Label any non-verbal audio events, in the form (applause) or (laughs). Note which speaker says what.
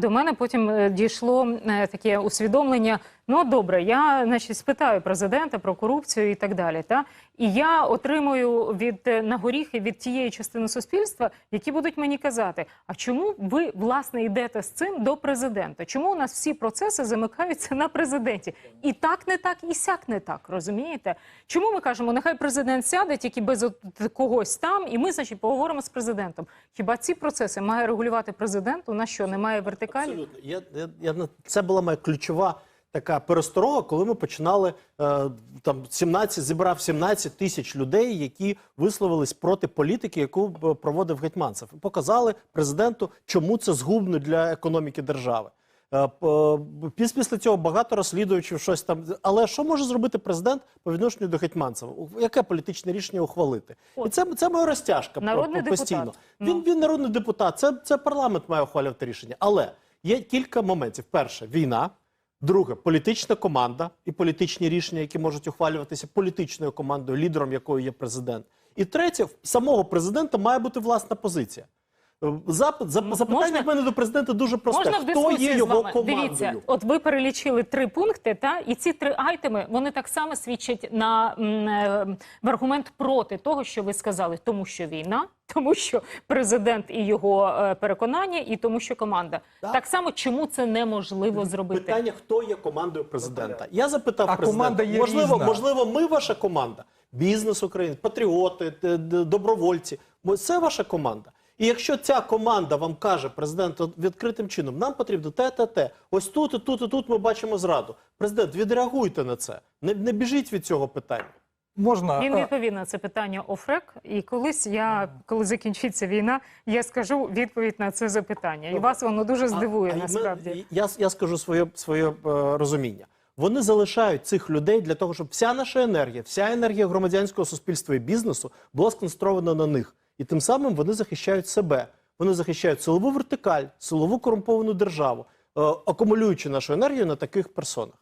Speaker 1: До мене потім е, дійшло е, таке усвідомлення. Ну добре, я значить спитаю президента про корупцію і так далі. Та і я отримую від е, на горіхи від тієї частини суспільства, які будуть мені казати: а чому ви власне йдете з цим до президента? Чому у нас всі процеси замикаються на президенті? І так не так, і сяк не так. Розумієте? Чому ми кажемо, нехай президент сяде тільки без когось там, і ми, значить, поговоримо з президентом. Хіба ці процеси має регулювати президент? У нас що немає вертикалі?
Speaker 2: Абсолютно. Я, я, я, це була моя ключова така пересторога, коли ми починали е, там 17, зібрав 17 тисяч людей, які висловились проти політики, яку проводив Гетьманцев. Показали президенту, чому це згубно для економіки держави. Е, е, Після цього багато розслідувачів щось там. Але що може зробити президент по відношенню до Гетьманцева? Яке політичне рішення ухвалити? І це, це моя розтяжка
Speaker 1: Народний
Speaker 2: постійно.
Speaker 1: депутат.
Speaker 2: Він,
Speaker 1: Ну.
Speaker 2: він народний депутат, це, це парламент має ухвалювати рішення. Але є кілька моментів: перше війна. Друге політична команда і політичні рішення, які можуть ухвалюватися політичною командою, лідером якої є президент. І третє, самого президента має бути власна позиція. Запит, зап- запитання в мене до президента дуже просте.
Speaker 1: Можна в
Speaker 2: Хто
Speaker 1: дискусії
Speaker 2: є
Speaker 1: з
Speaker 2: його
Speaker 1: вами?
Speaker 2: командою?
Speaker 1: Дивіться, от ви перелічили три пункти, та і ці три айтеми вони так само свідчать на м, е, в аргумент проти того, що ви сказали, тому що війна, (laughs) тому що президент і його е, переконання, і тому, що команда.
Speaker 2: Так.
Speaker 1: Так само, чому це неможливо зробити?
Speaker 2: Питання, хто є командою президента. Я запитав
Speaker 3: А
Speaker 2: президента,
Speaker 3: команда є
Speaker 2: можливо,
Speaker 3: різна.
Speaker 2: можливо, ми ваша команда, бізнес України, патріоти, д- д- добровольці. Це ваша команда. І якщо ця команда вам каже, президент відкритим чином, нам потрібно те, те, те. Ось тут, і тут, і тут ми бачимо зраду. Президент, відреагуйте на це. Не, не біжіть від цього питання.
Speaker 3: Можна
Speaker 1: Він відповів на це питання офрек, і колись я, коли закінчиться війна, я скажу відповідь на це запитання. І вас воно дуже здивує
Speaker 2: А- а
Speaker 1: насправді.
Speaker 2: ми- я, я скажу своє, своє е, розуміння. Вони залишають цих людей для того, щоб вся наша енергія, вся енергія громадянського суспільства і бізнесу була сконцентрована на них. І тим самим вони захищають себе. Вони захищають силову вертикаль, силову корумповану державу, е, акумулюючи нашу енергію на таких персонах.